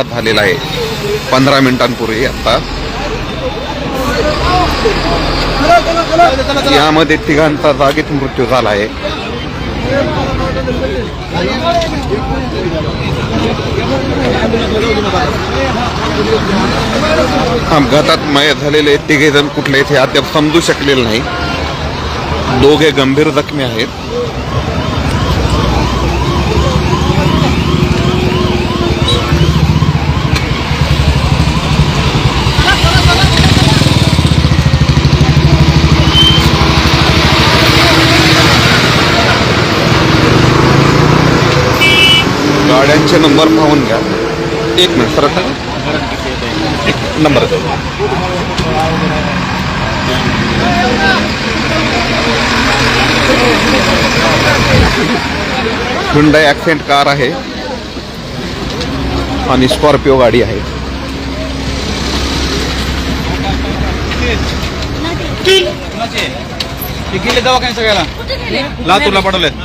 अपघात झालेला आहे पंधरा मिनिटांपूर्वी आता यामध्ये तिघांचा जागीच मृत्यू झाला आहे अपघातात मय झालेले तिघे जण कुठले हे अद्याप समजू शकलेले नाही दोघे गंभीर जखमी आहेत पीछे नंबर भवन घ्या एक मिनिट सरक एक नंबर जाऊ हुंडाय ॲक्सेंट कार है स्कॉर्पियो गाडी है गेले दवाखान्या सगळ्याला लातूरला पडवलेत